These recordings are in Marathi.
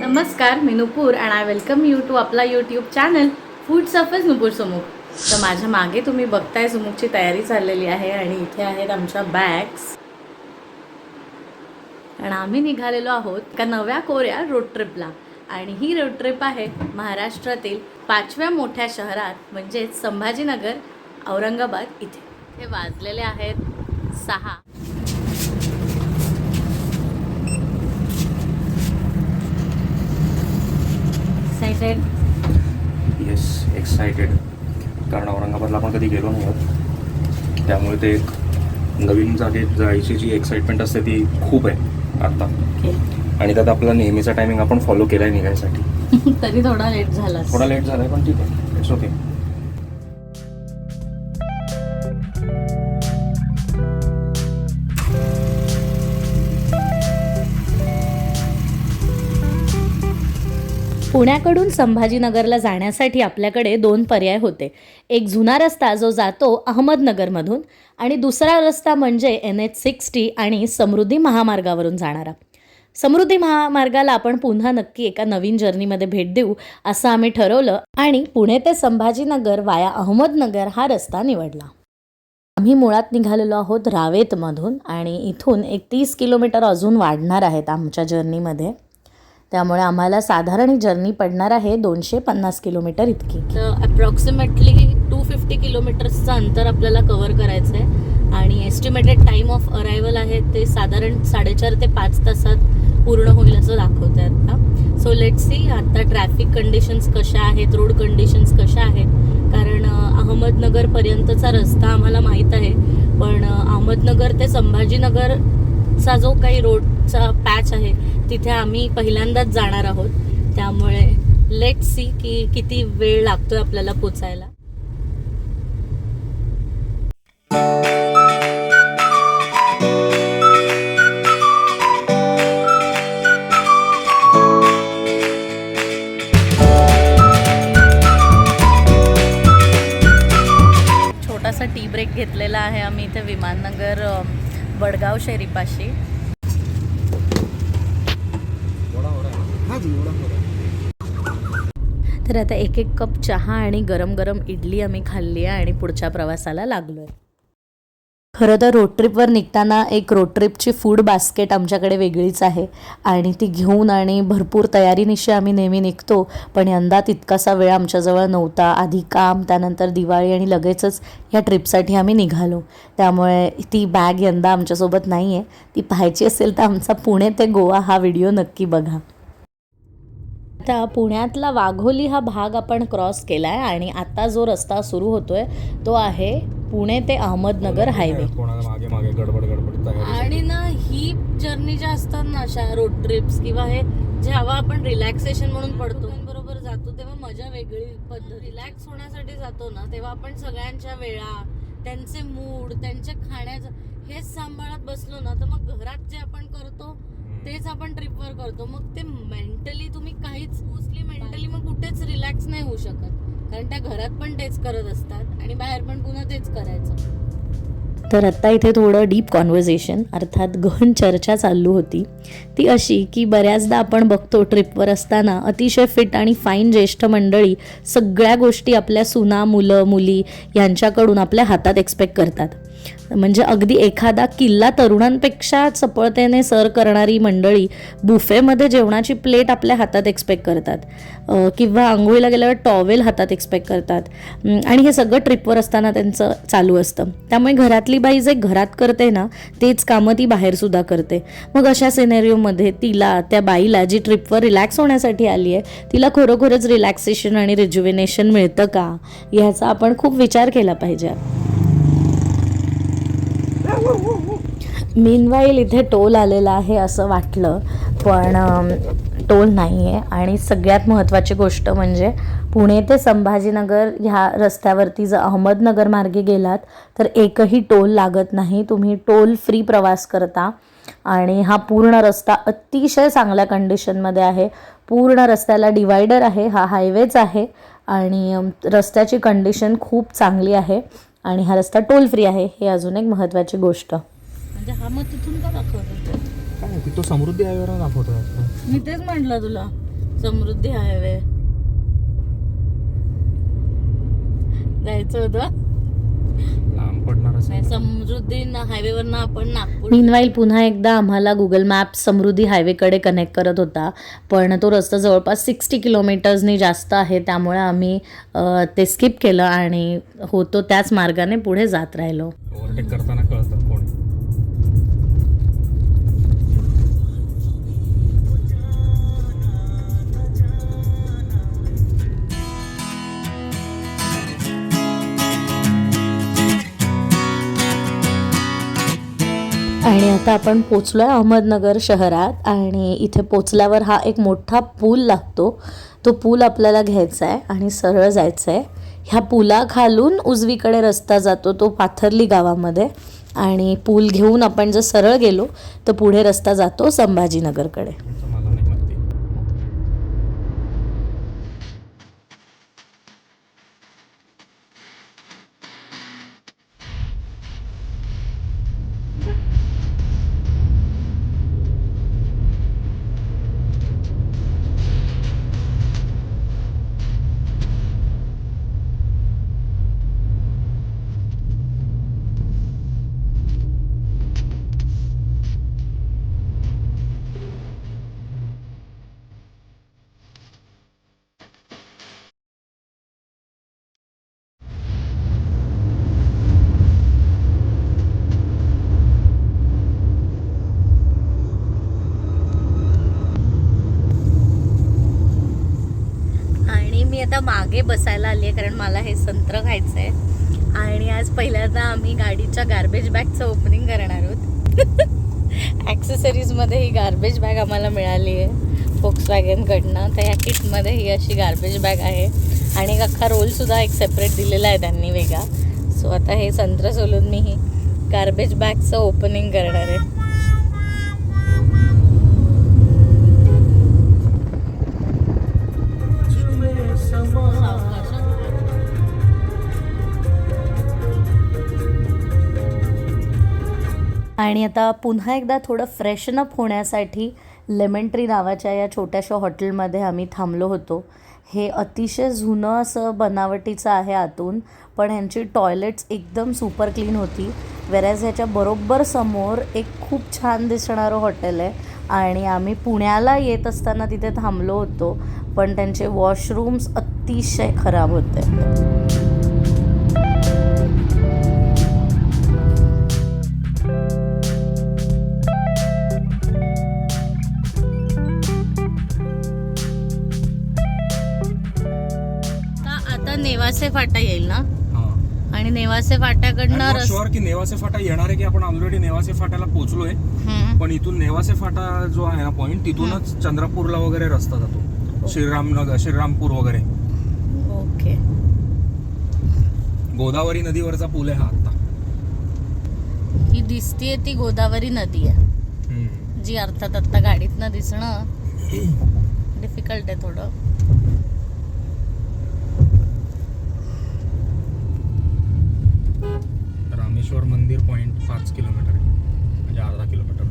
नमस्कार मी Nupur and I welcome you to आपला YouTube channel food Safars Nupur समूह तर माझ्या मागे तुम्ही बघताय समूहची तयारी चाललेली आहे आणि इथे आहेत आमच्या बॅग्स आणि आम्ही निघालेलो आहोत का नव्या कोऱ्या रोड ट्रिपला आणि ही रोड ट्रिप आहे महाराष्ट्रातील पाचव्या मोठ्या शहरात म्हणजेच संभाजीनगर औरंगाबाद इथे. हे वाजलेले आहेत सहा. एक्सायटेड येस एक्सायटेड कारण औरंगाबादला आपण कधी गेलो नाही आहोत. त्यामुळे ते एक नवीन जागेत जायची जी एक्साइटमेंट असते ती खूप आहे आता. आणि त्यात आपला नेहमीचा टायमिंग आपण फॉलो केला आहे निघायसाठी. तरी थोडा लेट झाला थोडा लेट झाला पण ठीक आहे. इट्स ओके पुण्याकडून संभाजीनगरला जाण्यासाठी आपल्याकडे दोन पर्याय होते. एक जुना रस्ता जो जातो अहमदनगरमधून आणि दुसरा रस्ता म्हणजे एन एच सिक्स्टी आणि समृद्धी महामार्गावरून जाणारा. समृद्धी महामार्गाला आपण पुन्हा नक्की एका नवीन जर्नीमध्ये भेट देऊ असं आम्ही ठरवलं आणि पुणे ते संभाजीनगर वाया अहमदनगर हा रस्ता निवडला. आम्ही मुळात निघालेलो आहोत रावेतमधून आणि इथून एक तीस किलोमीटर अजून वाढणार आहेत आमच्या जर्नीमध्ये. त्यामुळे आम्हाला साधारण जर्नी पडणार आहे दोनशे पन्नास किलोमीटर इतकी. तर अप्रॉक्सिमेटली टू फिफ्टी किलोमीटर्सचं अंतर आपल्याला कव्हर करायचं आहे. आणि एस्टिमेटेड टाईम ऑफ अरायवल आहे ते साधारण साडेचार ते पाच तासात पूर्ण होईल असं दाखवत आहे आता. सो लेट सी आता ट्रॅफिक कंडिशन्स कशा आहेत रोड कंडिशन्स कशा आहेत. कारण अहमदनगरपर्यंतचा रस्ता आम्हाला माहीत आहे. पण अहमदनगर ते संभाजीनगरचा जो काही रोडचा पॅच आहे तिथे आम्ही पहिल्यांदाच जाणार आहोत. त्यामुळे लेट सी की किती वेळ लागतोय आपल्याला पोचायला. छोटासा टी ब्रेक घेतलेला आहे आम्ही इथे विमाननगर वडगाव शेरीपाशी तर आता एक एक कप चहा आणि गरम गरम इडली आम्ही खाल्ली आहे आणि पुढच्या प्रवासाला लागलो आहे खरं तर रोड ट्रिपवर निघताना एक रोड ट्रिपची फूड बास्केट आमच्याकडे वेगळीच आहे. आणि ती घेऊन आणि भरपूर तयारीनिशी आम्ही नेहमी निघतो पण यंदा तितकासा वेळ आमच्याजवळ नव्हता. आधी काम त्यानंतर दिवाळी आणि लगेचच ह्या ट्रिपसाठी आम्ही निघालो. त्यामुळे ती बॅग यंदा आमच्यासोबत नाही आहे ती पाहायची असेल तर आमचा पुणे ते गोवा हा व्हिडिओ नक्की बघा. आता पुण्यातला वाघोली हा भाग आपण क्रॉस केला आहे आणि आता जो रस्ता सुरू होतोय तो आहे पुणे ते अहमदनगर हायवे आणि ना ही जर्नी ज्या असतात ना अशा रोड ट्रिप्स किंवा हे जेव्हा आपण रिलॅक्सेशन म्हणून पडतो बरोबर जातो तेव्हा मजा वेगळी पद्धत. रिलॅक्स होण्यासाठी जातो ना तेव्हा आपण सगळ्यांच्या वेळा त्यांचे मूड त्यांच्या खाण्याचं हेच सांभाळत बसलो ना तर मग घरात जे आपण करतो तेच आपण ट्रिपवर करतो. मग ते मेंटली तुम्ही काहीच मोस्टली मेंटली मग कुठेच रिलॅक्स नाही होऊ शकत. कारण त्या घरात पण तेच करत असतात आणि बाहेर पण पुन्हा तेच करायचं. तर आत्ता इथे थोडं डीप कॉन्व्हर्सेशन अर्थात गहन चर्चा चालू होती. ती अशी की बऱ्याचदा आपण बघतो ट्रिपवर असताना अतिशय फिट आणि फाईन ज्येष्ठ मंडळी सगळ्या गोष्टी आपल्या सुना मुलं मुली यांच्याकडून आपल्या हातात एक्सपेक्ट करतात. म्हणजे अगदी एखादा किल्ला तरुणांपेक्षा चपळतेने सर करणारी मंडळी बुफेमध्ये जेवणाची प्लेट आपल्या हातात एक्सपेक्ट करतात. किंवा आंघोळीला गेल्यावर टॉवेल हातात एक्सपेक्ट करतात. आणि हे सगळं ट्रिपवर असताना त्यांचं चालू असतं. त्यामुळे घरातली बाई जे घरात करते ना तेच कामं ती बाहेरसुद्धा करते. मग अशा सिनेरिओमध्ये तिला त्या बाईला जी ट्रिपवर रिलॅक्स होण्यासाठी आली आहे तिला खरोखरच रिलॅक्सेशन आणि रिज्युविनेशन मिळतं का? ह्याचा आपण खूप विचार केला पाहिजे. मीनवाईल इथे टोल आलेला आहे असं वाटलं पण टोल नाही आहे आणि सगळ्यात महत्त्वाची गोष्ट म्हणजे पुणे ते संभाजीनगर ह्या रस्त्यावरती जर अहमदनगर मार्गे गेलात तर एकही टोल लागत नाही. तुम्ही टोल फ्री प्रवास करता. आणि हा पूर्ण रस्ता अतिशय चांगल्या कंडिशनमध्ये आहे. पूर्ण रस्त्याला डिवायडर आहे. हा हायवेच आहे. आणि रस्त्याची कंडिशन खूप चांगली आहे. आणि हा रस्ता टोल फ्री आहे हे अजून एक महत्त्वाची गोष्ट. म्हणजे हा मग तिथून का दाखवतो काय तो समृद्धी हायवेवर दाखवतो मी तेच म्हटलं तुला समृद्धी हायवे जायचं होतं? लांब पडणार नाही, असेल समृद्धी हायवेवरनं आपण नागपूर मीनवाईल पुन्हा एकदा आम्हाला गुगल मॅप समृद्धी हायवेकडे कनेक्ट करत होता. पण तो रस्ता जवळपास सिक्स्टी किलोमीटर्सनी जास्त आहे. त्यामुळे आम्ही ते स्किप केलं आणि होतो त्याच मार्गाने पुढे जात राहिलो. ओव्हरटेक करताना कळतं. आणि आता आपण पोचलो आहे अहमदनगर शहरात आणि इथे पोचल्यावर हा एक मोठा पूल लागतो. तो पूल आपल्याला घ्यायचा आहे आणि सरळ जायचं आहे ह्या पुलाखालून उजवीकडे रस्ता जातो तो पाथर्ली गावामध्ये. आणि पूल घेऊन आपण जर सरळ गेलो तर पुढे रस्ता जातो संभाजीनगरकडे. मी आता मागे बसायला आली आहे कारण मला हे संत्र खायचं आहे आणि आज पहिल्यांदा आम्ही गाडीच्या गार्बेज बॅगचं ओपनिंग करणार आहोत. ॲक्सेसरीजमध्ये ही गार्बेज बॅग आम्हाला मिळाली आहे फोक्स वॅगनकडनं तर या किटमध्ये ही अशी गार्बेज बॅग आहे. आणि एक अख्खा रोलसुद्धा एक सेपरेट दिलेला आहे त्यांनी वेगळा. सो आता हे संत्र सोलून मी ही गार्बेज बॅगचं ओपनिंग करणार आहे. आणि आता पुन्हा एकदा थोडं फ्रेशनअप होण्यासाठी लेमन ट्री नावाच्या या छोट्याशा हॉटेलमध्ये आम्ही थांबलो होतो. हे अतिशय जुनं असं बनावटीचं आहे आतून पण ह्यांची टॉयलेट्स एकदम सुपर क्लीन होती. वेरॅज ह्याच्या बरोबर समोर एक खूप छान दिसणारं हॉटेल आहे आणि आम्ही पुण्याला येत असताना तिथे थांबलो होतो पण त्यांचे वॉशरूम्स अतिशय खराब होते. नेवासे फाटा येईल ना? हा. आणि नेवासे फाट्याकडनं शुअर की नेवासे फाटा येणार आहे की आपण ऑलरेडी नेवासे फाट्याला पोहोचलोय. पण इथून नेवासे फाटा जो आहे ना पॉइंट तिथूनच चंद्रपूरला वगैरे रस्ता जातो. श्रीरामनगर श्रीरामपूर वगैरे. ओके. गोदावरी नदीवरचा पूल आहे हा आता ही दिसतीये ती गोदावरी नदी आहे. जी अर्थात आता गाडीतनं दिसणं डिफिकल्ट आहे थोडं. रामेश्वर मंदिर पॉइंट पाच किलोमीटर आहे. म्हणजे अर्धा किलोमीटर.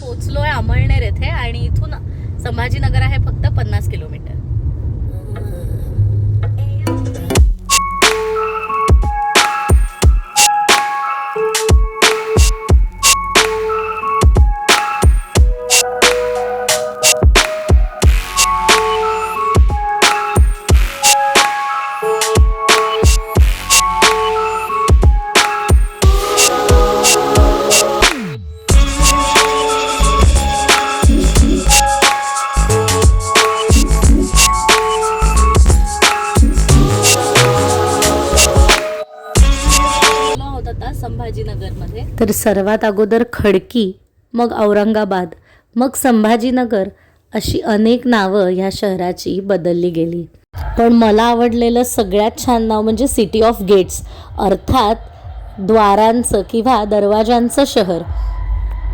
पोचलोय अमळनेर येथे आणि इथून संभाजीनगर आहे फक्त पन्नास किलोमीटर. तर सर्वात अगोदर खडकी मग औरंगाबाद मग संभाजीनगर अशी अनेक नावं ह्या शहराची बदलली गेली. पण मला आवडलेलं सगळ्यात छान नाव म्हणजे सिटी ऑफ गेट्स अर्थात द्वारांचं किंवा दरवाजांचं शहर.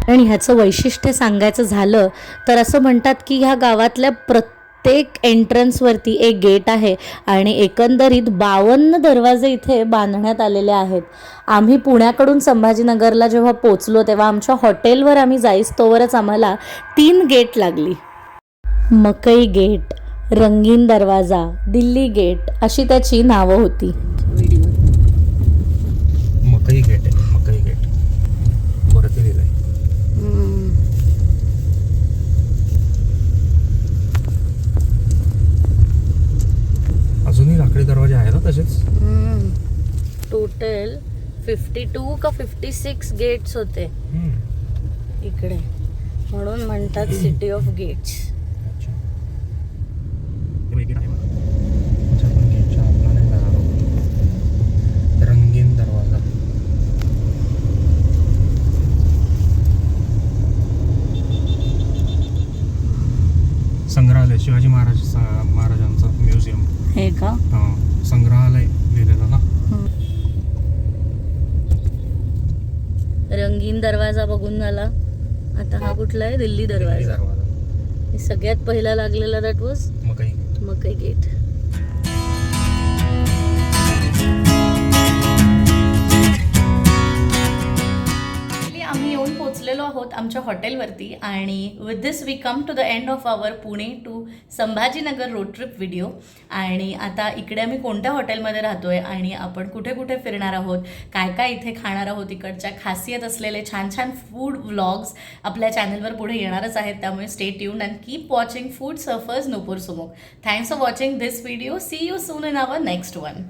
आणि ह्याचं वैशिष्ट्य सांगायचं झालं तर असं म्हणतात की ह्या गावातल्या प्रत्येक प्रत्येक एंट्रन्सवरती एक गेट आहे आणि एकंदरीत बावन्न दरवाजे इथे बांधण्यात आलेले आहेत. आम्ही पुण्याकडून संभाजीनगरला जेव्हा पोचलो तेव्हा आमच्या हॉटेलवर आम्ही जाईस्तोवरच आम्हाला तीन गेट लागली. मकई गेट रंगीन दरवाजा दिल्ली गेट अशी त्याची नावं होती. मकई गेट फिफ्टी टू का फिफ्टी सिक्स गेट्स होते इकडे. म्हणून म्हणतात सिटी ऑफ गेट्स अच्छा हे गेट आहे बघा अच्छा, आपण गेटच्या आतला नाही जाणार आहोत. रंगीन दरवाजा संग्रहालय शिवाजी महाराज महाराजांचं म्युझियम हे का हा, संग्रहालय लिहिलेलं ना रंगीन दरवाजा बघून झाला. आता हा कुठला आहे? दिल्ली दरवाजा. सगळ्यात पहिला लागलेला दॅट वॉज मकई. गेट आम्ही येऊन पोचलेलो आहोत आमच्या हॉटेलवरती आणि with this we come to the end of our Pune to Sambhajinagar road trip video आणि आता इकडे आम्ही कोणत्या हॉटेलमध्ये राहतोय आणि आपण कुठे कुठे फिरणार आहोत काय काय इथे खाणार आहोत इकडच्या खासियत असलेले छान छान फूड व्लॉग्स आपल्या चॅनलवर पुढे येणारच आहेत त्यामुळे stay tune and keep watching food Safars Nupur सुमोक thanks for watching this video see you soon in our next one